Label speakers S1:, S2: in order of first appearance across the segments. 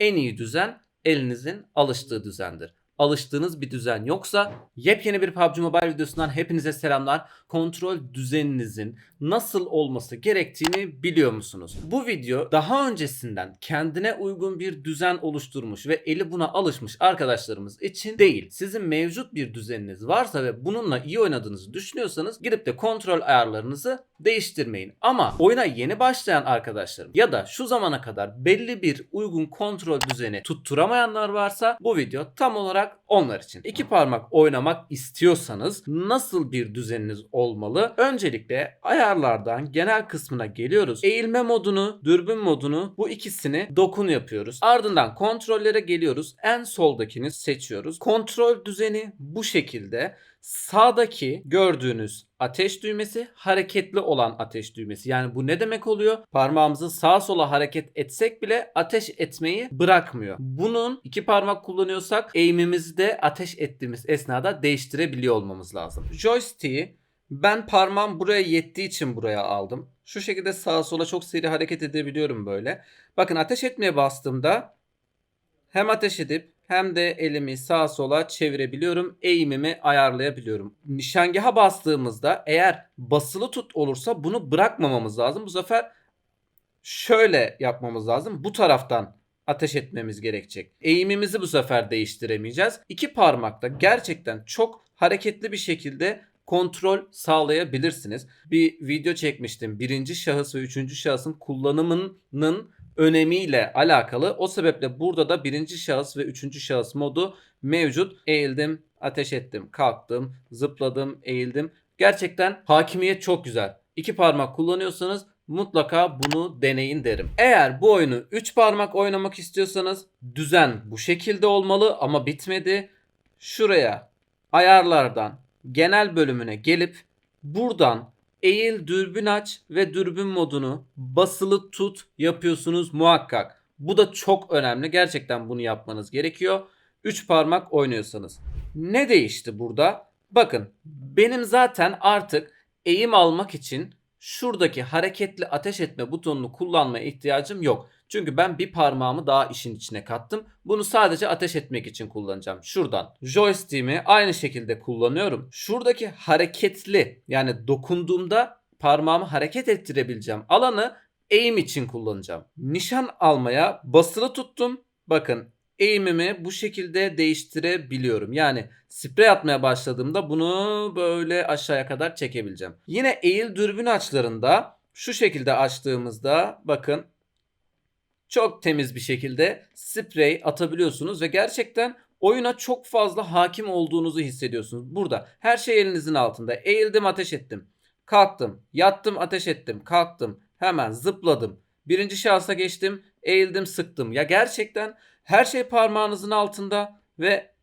S1: En iyi düzen elinizin alıştığı düzendir. Alıştığınız bir düzen yoksa yepyeni bir PUBG Mobile videosundan hepinize selamlar. Kontrol düzeninizin nasıl olması gerektiğini biliyor musunuz? Bu video daha öncesinden kendine uygun bir düzen oluşturmuş ve eli buna alışmış arkadaşlarımız için değil. Sizin mevcut bir düzeniniz varsa ve bununla iyi oynadığınızı düşünüyorsanız gidip de kontrol ayarlarınızı değiştirmeyin. Ama oyuna yeni başlayan arkadaşlarım ya da şu zamana kadar belli bir uygun kontrol düzeni tutturamayanlar varsa bu video tam olarak onlar için. İki parmak oynamak istiyorsanız nasıl bir düzeniniz olmalı? Öncelikle ayarlardan genel kısmına geliyoruz. Eğilme modunu, dürbün modunu bu ikisini dokun yapıyoruz. Ardından kontrollere geliyoruz. En soldakini seçiyoruz. Kontrol düzeni bu şekilde. Sağdaki gördüğünüz ateş düğmesi hareketli olan ateş düğmesi. Yani bu ne demek oluyor? Parmağımızı sağa sola hareket etsek bile ateş etmeyi bırakmıyor. Bunun iki parmak kullanıyorsak eğimimizi de ateş ettiğimiz esnada değiştirebiliyor olmamız lazım. Joystick'i ben parmağım buraya yettiği için buraya aldım. Şu şekilde sağa sola çok seri hareket edebiliyorum böyle. Bakın ateş etmeye bastığımda hem ateş edip hem de elimi sağa sola çevirebiliyorum. Eğimimi ayarlayabiliyorum. Nişangaha bastığımızda eğer basılı tut olursa bunu bırakmamamız lazım. Bu sefer şöyle yapmamız lazım. Bu taraftan ateş etmemiz gerekecek. Eğimimizi bu sefer değiştiremeyeceğiz. İki parmakta gerçekten çok hareketli bir şekilde kontrol sağlayabilirsiniz. Bir video çekmiştim. Birinci şahıs ve üçüncü şahısın kullanımının önemiyle alakalı. O sebeple burada da birinci şahıs ve üçüncü şahıs modu mevcut. Eğildim, ateş ettim, kalktım, zıpladım, eğildim. Gerçekten hakimiyet çok güzel. İki parmak kullanıyorsanız mutlaka bunu deneyin derim. Eğer bu oyunu 3 parmak oynamak istiyorsanız düzen bu şekilde olmalı ama bitmedi. Şuraya ayarlardan genel bölümüne gelip buradan eğil dürbün aç ve dürbün modunu basılı tut yapıyorsunuz muhakkak. Bu da çok önemli. Gerçekten bunu yapmanız gerekiyor. 3 parmak oynuyorsanız. Ne değişti burada? Bakın benim zaten artık eğim almak için şuradaki hareketli ateş etme butonunu kullanmaya ihtiyacım yok. Çünkü ben bir parmağımı daha işin içine kattım. Bunu sadece ateş etmek için kullanacağım. Şuradan joystick'imi aynı şekilde kullanıyorum. Şuradaki hareketli yani dokunduğumda parmağımı hareket ettirebileceğim alanı eğim için kullanacağım. Nişan almaya basılı tuttum. Bakın eğimimi bu şekilde değiştirebiliyorum. Yani sprey atmaya başladığımda bunu böyle aşağıya kadar çekebileceğim. Yine eğil dürbün açlarında şu şekilde açtığımızda bakın çok temiz bir şekilde sprey atabiliyorsunuz ve gerçekten oyuna çok fazla hakim olduğunuzu hissediyorsunuz. Burada her şey elinizin altında. Eğildim ateş ettim. Kalktım. Yattım ateş ettim. Kalktım. Hemen zıpladım. Birinci şahsa geçtim. Eğildim sıktım. Ya gerçekten her şey parmağınızın altında ve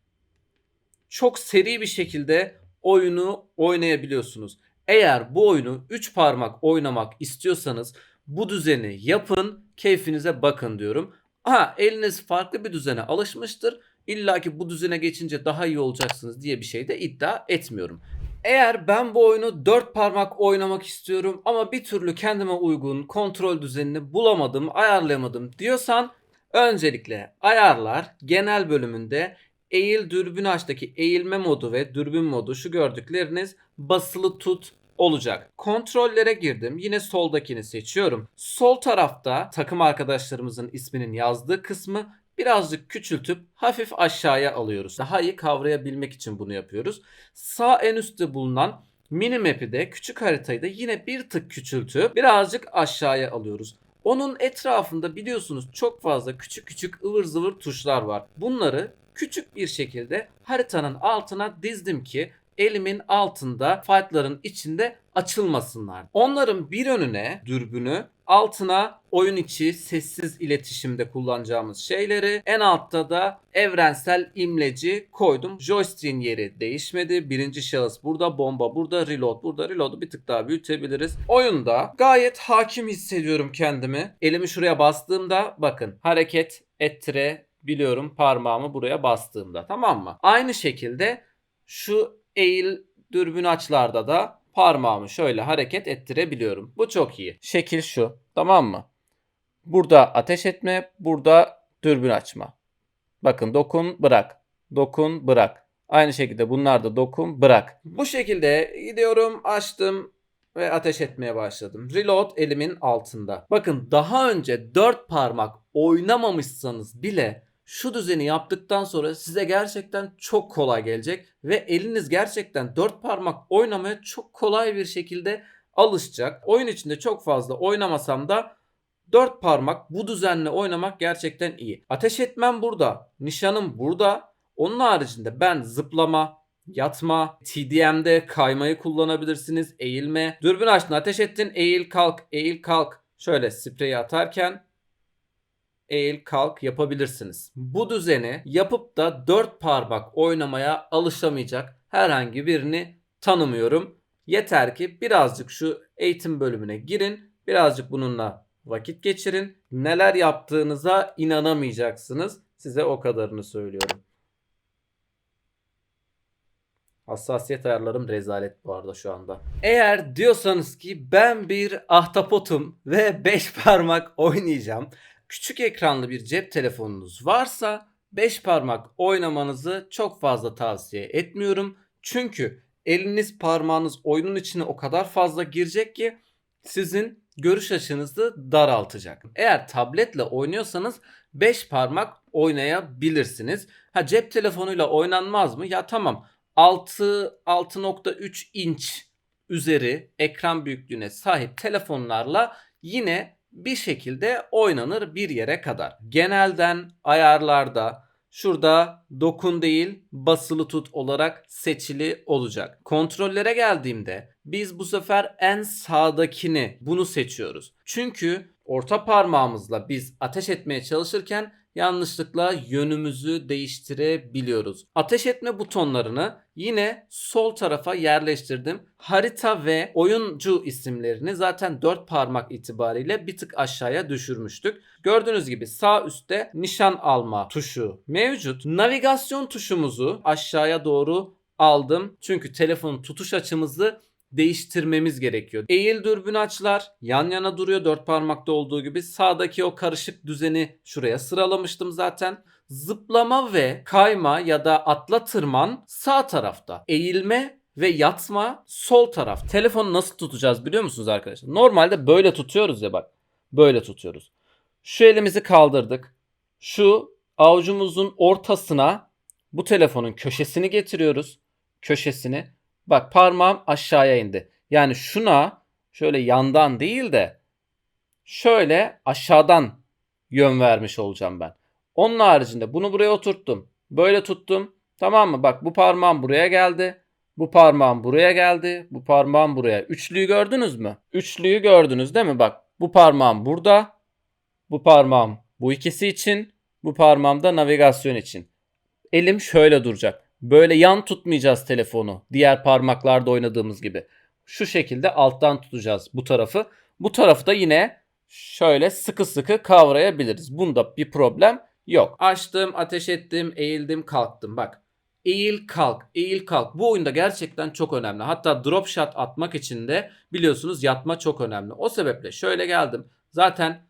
S1: çok seri bir şekilde oyunu oynayabiliyorsunuz. Eğer bu oyunu 3 parmak oynamak istiyorsanız bu düzeni yapın, keyfinize bakın diyorum. Ha eliniz farklı bir düzene alışmıştır. İlla ki bu düzene geçince daha iyi olacaksınız diye bir şey de iddia etmiyorum. Eğer ben bu oyunu 4 parmak oynamak istiyorum ama bir türlü kendime uygun kontrol düzenini bulamadım, ayarlayamadım diyorsan öncelikle ayarlar genel bölümünde eğil dürbün açtaki eğilme modu ve dürbün modu şu gördükleriniz basılı tut olacak. Kontrollere girdim. Yine soldakini seçiyorum. Sol tarafta takım arkadaşlarımızın isminin yazdığı kısmı birazcık küçültüp hafif aşağıya alıyoruz. Daha iyi kavrayabilmek için bunu yapıyoruz. Sağ en üstte bulunan minimap'i de küçük haritayı da yine bir tık küçültüp birazcık aşağıya alıyoruz. Onun etrafında biliyorsunuz çok fazla küçük küçük ıvır zıvır tuşlar var. Bunları küçük bir şekilde haritanın altına dizdim ki elimin altında fightların içinde açılmasınlar. Onların bir önüne dürbünü, altına oyun içi sessiz iletişimde kullanacağımız şeyleri, en altta da evrensel imleci koydum. Joystick'in yeri değişmedi. Birinci şahıs burada, bomba burada, reload burada. Reload'u bir tık daha büyütebiliriz. Oyunda gayet hakim hissediyorum kendimi. Elimi şuraya bastığımda bakın hareket ettire biliyorum parmağımı buraya bastığımda tamam mı? Aynı şekilde şu eğil dürbün açlarda da parmağımı şöyle hareket ettirebiliyorum. Bu çok iyi. Şekil şu. Tamam mı? Burada ateş etme, burada dürbün açma. Bakın dokun bırak. Dokun bırak. Aynı şekilde bunlar da dokun bırak. Bu şekilde gidiyorum açtım ve ateş etmeye başladım. Reload elimin altında. Bakın daha önce 4 parmak oynamamışsanız bile şu düzeni yaptıktan sonra size gerçekten çok kolay gelecek ve eliniz gerçekten 4 parmak oynamaya çok kolay bir şekilde alışacak. Oyun içinde çok fazla oynamasam da 4 parmak bu düzenle oynamak gerçekten iyi. Ateş etmem burada. Nişanım burada. Onun haricinde ben zıplama, yatma, TDM'de kaymayı kullanabilirsiniz. Eğilme. Dürbün açtın ateş ettin. Eğil kalk, eğil kalk. Şöyle spreyi atarken eğil kalk yapabilirsiniz. Bu düzeni yapıp da 4 parmak oynamaya alışamayacak herhangi birini tanımıyorum. Yeter ki birazcık şu eğitim bölümüne girin. Birazcık bununla vakit geçirin. Neler yaptığınıza inanamayacaksınız. Size o kadarını söylüyorum. Hassasiyet ayarlarım rezalet bu arada şu anda. Eğer diyorsanız ki ben bir ahtapotum ve 5 parmak oynayacağım. Küçük ekranlı bir cep telefonunuz varsa 5 parmak oynamanızı çok fazla tavsiye etmiyorum. Çünkü eliniz parmağınız oyunun içine o kadar fazla girecek ki sizin görüş açınızı daraltacak. Eğer tabletle oynuyorsanız 5 parmak oynayabilirsiniz. Ha cep telefonuyla oynanmaz mı? Ya tamam 6 6.3 inç üzeri ekran büyüklüğüne sahip telefonlarla yine bir şekilde oynanır bir yere kadar. Genelden ayarlarda şurada dokun değil basılı tut olarak seçili olacak. Kontrollere geldiğimde biz bu sefer en sağdakini bunu seçiyoruz. Çünkü orta parmağımızla biz ateş etmeye çalışırken yanlışlıkla yönümüzü değiştirebiliyoruz. Ateş etme butonlarını yine sol tarafa yerleştirdim. Harita ve oyuncu isimlerini zaten 4 parmak itibariyle bir tık aşağıya düşürmüştük. Gördüğünüz gibi sağ üstte nişan alma tuşu mevcut. Navigasyon tuşumuzu aşağıya doğru aldım. Çünkü telefonun tutuş açımızı değiştirmemiz gerekiyor. Eğil dürbün açlar yan yana duruyor dört parmakta olduğu gibi. Sağdaki o karışık düzeni şuraya sıralamıştım zaten. Zıplama ve kayma ya da atla tırman sağ tarafta. Eğilme ve yatma sol taraf. Telefonu nasıl tutacağız biliyor musunuz arkadaşlar? Normalde böyle tutuyoruz ya bak. Böyle tutuyoruz. Şu elimizi kaldırdık. Şu avucumuzun ortasına bu telefonun köşesini getiriyoruz. Köşesini. Bak parmağım aşağıya indi. Yani şuna şöyle yandan değil de şöyle aşağıdan yön vermiş olacağım ben. Onun haricinde bunu buraya oturttum. Böyle tuttum. Tamam mı? Bak bu parmağım buraya geldi. Bu parmağım buraya geldi. Bu parmağım buraya. Üçlüyü gördünüz mü? Üçlüyü gördünüz değil mi? Bak bu parmağım burada. Bu parmağım bu ikisi için. Bu parmağım da navigasyon için. Elim şöyle duracak. Böyle yan tutmayacağız telefonu. Diğer parmaklarda oynadığımız gibi. Şu şekilde alttan tutacağız bu tarafı. Bu tarafı da yine şöyle sıkı sıkı kavrayabiliriz. Bunda bir problem yok. Açtım, ateş ettim, eğildim, kalktım. Bak. Eğil kalk, eğil kalk. Bu oyunda gerçekten çok önemli. Hatta drop shot atmak için de biliyorsunuz yatma çok önemli. O sebeple şöyle geldim. Zaten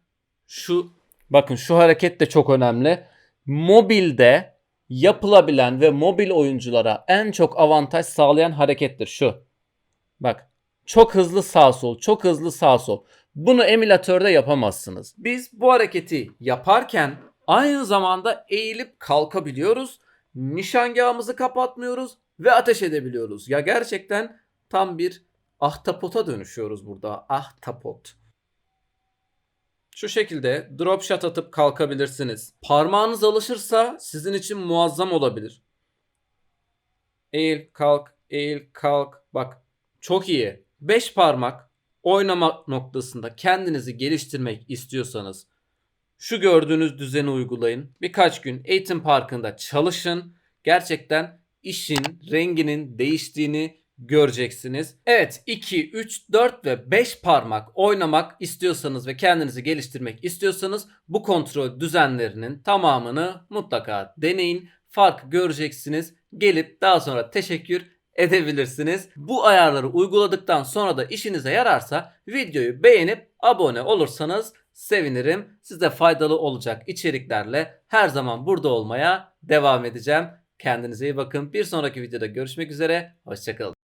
S1: şu bakın şu hareket de çok önemli. Mobilde yapılabilen ve mobil oyunculara en çok avantaj sağlayan harekettir şu. Bak çok hızlı sağ sol, çok hızlı sağ sol. Bunu emülatörde yapamazsınız. Biz bu hareketi yaparken aynı zamanda eğilip kalkabiliyoruz. Nişangahımızı kapatmıyoruz ve ateş edebiliyoruz. Ya gerçekten tam bir ahtapota dönüşüyoruz burada. Ahtapot. Şu şekilde drop shot atıp kalkabilirsiniz. Parmağınız alışırsa sizin için muazzam olabilir. Eğil kalk, eğil kalk. Bak çok iyi. 5 parmak oynama noktasında kendinizi geliştirmek istiyorsanız şu gördüğünüz düzeni uygulayın. Birkaç gün eğitim parkında çalışın. Gerçekten işin renginin değiştiğini göreceksiniz. Evet 2, 3, 4 ve 5 parmak oynamak istiyorsanız ve kendinizi geliştirmek istiyorsanız bu kontrol düzenlerinin tamamını mutlaka deneyin. Fark göreceksiniz. Gelip daha sonra teşekkür edebilirsiniz. Bu ayarları uyguladıktan sonra da işinize yararsa videoyu beğenip abone olursanız sevinirim. Size faydalı olacak içeriklerle her zaman burada olmaya devam edeceğim. Kendinize iyi bakın. Bir sonraki videoda görüşmek üzere. Hoşçakalın.